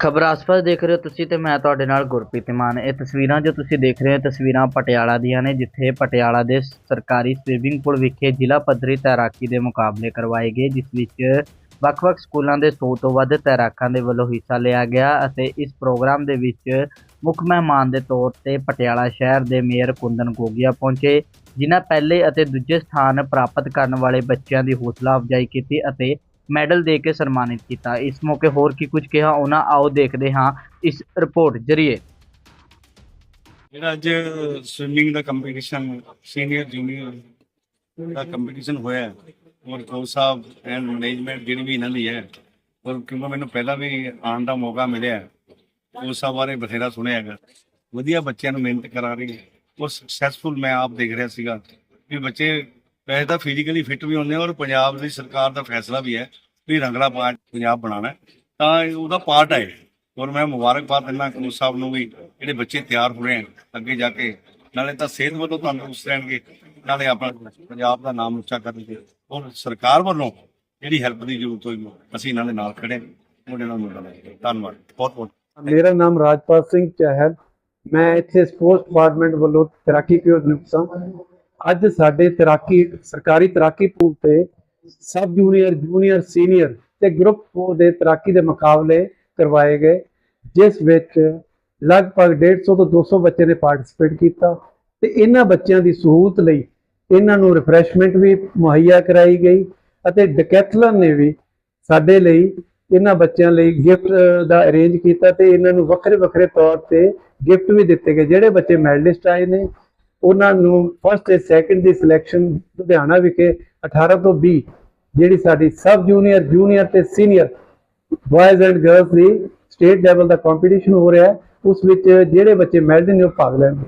ਖਬਰ ਆਸਪਾਸ ਦੇਖ ਰਹੇ ਹੋ ਤੁਸੀਂ ਤੇ ਮੈਂ ਤੁਹਾਡੇ ਨਾਲ ਗੁਰਪ੍ਰੀਤ ਮਾਨ। ਇਹ ਤਸਵੀਰਾਂ ਜੋ ਤੁਸੀਂ ਦੇਖ ਰਹੇ ਹੋ ਤਸਵੀਰਾਂ ਪਟਿਆਲਾ ਦੀਆਂ ਨੇ, ਜਿੱਥੇ ਪਟਿਆਲਾ ਦੇ ਸਰਕਾਰੀ ਸਵੀਮਿੰਗ ਪੂਲ ਵਿਖੇ ਜ਼ਿਲ੍ਹਾ ਪੱਧਰੀ ਤੈਰਾਕੀ ਦੇ ਮੁਕਾਬਲੇ ਕਰਵਾਏ ਗਏ, ਜਿਸ ਵਿੱਚ ਵੱਖ-ਵੱਖ ਸਕੂਲਾਂ ਦੇ 100 ਤੋਂ ਵੱਧ ਤੈਰਾਕਾਂ ਦੇ ਵੱਲੋਂ ਹਿੱਸਾ ਲਿਆ ਗਿਆ ਅਤੇ ਇਸ ਪ੍ਰੋਗਰਾਮ ਦੇ ਵਿੱਚ ਮੁੱਖ ਮਹਿਮਾਨ ਦੇ ਤੌਰ ਤੇ ਪਟਿਆਲਾ ਸ਼ਹਿਰ ਦੇ ਮੇਅਰ ਕੁੰਦਨ ਗੋਗੀਆ ਪਹੁੰਚੇ, ਜਿਨ੍ਹਾਂ ਪਹਿਲੇ ਅਤੇ ਦੂਜੇ ਸਥਾਨ ਪ੍ਰਾਪਤ ਕਰਨ ਵਾਲੇ ਬੱਚਿਆਂ ਦੀ ਹੌਸਲਾ ਅਫਜ਼ਾਈ ਕੀਤੀ ਅਤੇ ਮੈਡਲ ਦੇ ਕੇ ਸਨਮਾਨਿਤ ਕੀਤਾ। ਇਸ ਮੌਕੇ ਹੋਰ ਕੀ ਕੁਝ ਕਿਹਾ ਉਹਨਾਂ ਆਓ ਦੇਖਦੇ ਹਾਂ ਇਸ ਰਿਪੋਰਟ ਜਰੀਏ। ਜਿਹੜਾ ਅੱਜ ਸਵਿਮਿੰਗ ਦਾ ਕੰਪੀਟੀਸ਼ਨ ਸੀਨੀਅਰ ਜੂਨੀਅਰ ਦਾ ਕੰਪੀਟੀਸ਼ਨ ਹੋਇਆ ਹੈ, ਔਰ ਕੋਚ ਸਾਹਿਬ ਐਂਡ ਮੈਨੇਜਮੈਂਟ ਜਿਹੜੀ ਵੀ ਇਹਨਾਂ ਦੀ ਹੈ ਔਰ ਕਿਉਂਕਿ ਮੈਨੂੰ ਪਹਿਲਾਂ ਵੀ ਆਉਣ ਦਾ ਮੌਕਾ ਮਿਲਿਆ ਹੈ, ਕੋਚ ਸਾਹਿਬ ਬਾਰੇ ਬਥੇਰਾ ਸੁਣਿਆ ਹੈਗਾ। ਵਧੀਆ ਬੱਚਿਆਂ ਨੂੰ ਮਿਹਨਤ ਕਰਾ ਰਹੇ ਹੈ। ਔਰ ਸਕਸੈਸਫੁਲ ਮੈਂ ਆਪ ਦੇਖ ਰਿਹਾ ਸੀਗਾ ਵੀ ਬੱਚੇ ਵੈਸੇ ਤਾਂ ਫਿਜ਼ੀਕਲੀ ਫਿੱਟ ਵੀ ਹੁੰਦੇ ਆ ਔਰ ਪੰਜਾਬ ਦੀ ਸਰਕਾਰ ਦਾ ਫੈਸਲਾ ਵੀ ਹੈ ਵੀ ਰੰਗਲਾ ਪੰਜਾਬ ਬਣਾਉਣਾ ਤਾਂ ਉਹਦਾ ਪਾਰਟ ਹੈ। ਔਰ ਮੈਂ ਮੁਬਾਰਕਬਾਦ ਦਿੰਦਾ ਕੋਚ ਸਾਹਿਬ ਨੂੰ ਵੀ ਜਿਹੜੇ ਬੱਚੇ ਤਿਆਰ ਹੋ ਰਹੇ ਹਨ, ਅੱਗੇ ਜਾ ਕੇ। ਨਾਲੇ ਤਾਂ ਸਿਹਤ ਵੱਲੋਂ ਤੰਦਰੁਸਤ ਰਹਿਣਗੇ। ਨਾਲੇ ਆਪਣਾ ਪੰਜਾਬ ਦਾ ਨਾਮ ਉੱਚਾ ਕਰਨਗੇ ਔਰ ਸਰਕਾਰ ਵੱਲੋਂ ਜਿਹੜੀ ਹੈਲਪ ਦੀ ਜ਼ਰੂਰਤ ਹੋਈ, ਅਸੀਂ ਇਹਨਾਂ ਦੇ ਨਾਲ ਖੜੇ ਹਾਂ। ਨਾਲ ਮਿਲਾਂਗੇ ਧੰਨਵਾਦ। ਬਹੁਤ ਬਹੁਤ ਮੇਰਾ ਨਾਮ ਰਾਜਪਾਲ ਸਿੰਘ ਚਹਿਲ। ਮੈਂ ਇੱਥੇ ਸਪੋਰਟਸ ਡਿਪਾਰਟਮੈਂਟ ਵੱਲੋਂ ਤੈਰਾਕੀ ਕੋਚ ਨਿਯੁਕਤ ਹਾਂ ਅੱਜ ਸਾਡੇ ਤੈਰਾਕੀ, ਸਰਕਾਰੀ ਤੈਰਾਕੀ ਪੂਲ ਤੇ ਸਬ ਜੂਨੀਅਰ ਜੂਨੀਅਰ, ਸੀਨੀਅਰ ਤੇ ਗਰੁੱਪ 4 ਦੇ ਤੈਰਾਕੀ ਦੇ ਮੁਕਾਬਲੇ ਕਰਵਾਏ ਗਏ, ਜਿਸ ਵਿੱਚ ਲਗਭਗ 150 ਤੋਂ 200 ਬੱਚੇ ਨੇ ਪਾਰਟਿਸਿਪੇਟ ਕੀਤਾ ਤੇ ਇਹਨਾਂ ਬੱਚਿਆਂ ਦੀ ਸਹੂਲਤ ਲਈ ਇਹਨਾਂ ਨੂੰ ਰਿਫਰੈਸ਼ਮੈਂਟ ਵੀ ਮੁਹੱਈਆ ਕਰਾਈ ਗਈ ਅਤੇ ਡਕੈਥਲਨ ਨੇ ਵੀ ਸਾਡੇ ਲਈ ਇਹਨਾਂ ਬੱਚਿਆਂ ਲਈ ਗਿਫਟ ਦਾ ਅਰੇਂਜ ਕੀਤਾ ਤੇ ਇਹਨਾਂ ਨੂੰ ਵੱਖਰੇ ਵੱਖਰੇ ਤੌਰ ਤੇ ਗਿਫਟ ਵੀ ਦਿੱਤੇ ਗਏ, ਜਿਹੜੇ ਬੱਚੇ ਮੈਡਲਿਸਟ ਆਏ ਨੇ ਉਹਨਾਂ ਨੂੰ ਫਸਟ ਤੇ ਸੈਕੰਡ ਦੀ ਸਿਲੈਕਸ਼ਨ ਲੁਧਿਆਣਾ ਵਿਖੇ 18 ਤੋਂ 20 ਜਿਹੜੀ ਸਾਡੀ ਸਬ ਜੂਨੀਅਰ ਜੂਨੀਅਰ ਤੇ ਸੀਨੀਅਰ ਬॉयਜ਼ ਐਂਡ ਗਰਲਸ ਦੀ ਸਟੇਟ ਲੈਵਲ ਦਾ ਕੰਪੀਟੀਸ਼ਨ ਹੋ ਰਿਹਾ ਹੈ, ਉਸ ਵਿੱਚ ਜਿਹੜੇ ਬੱਚੇ ਮੈਡਲ ਨੇ ਉਹ ਭਾਗ ਲੈਣਗੇ।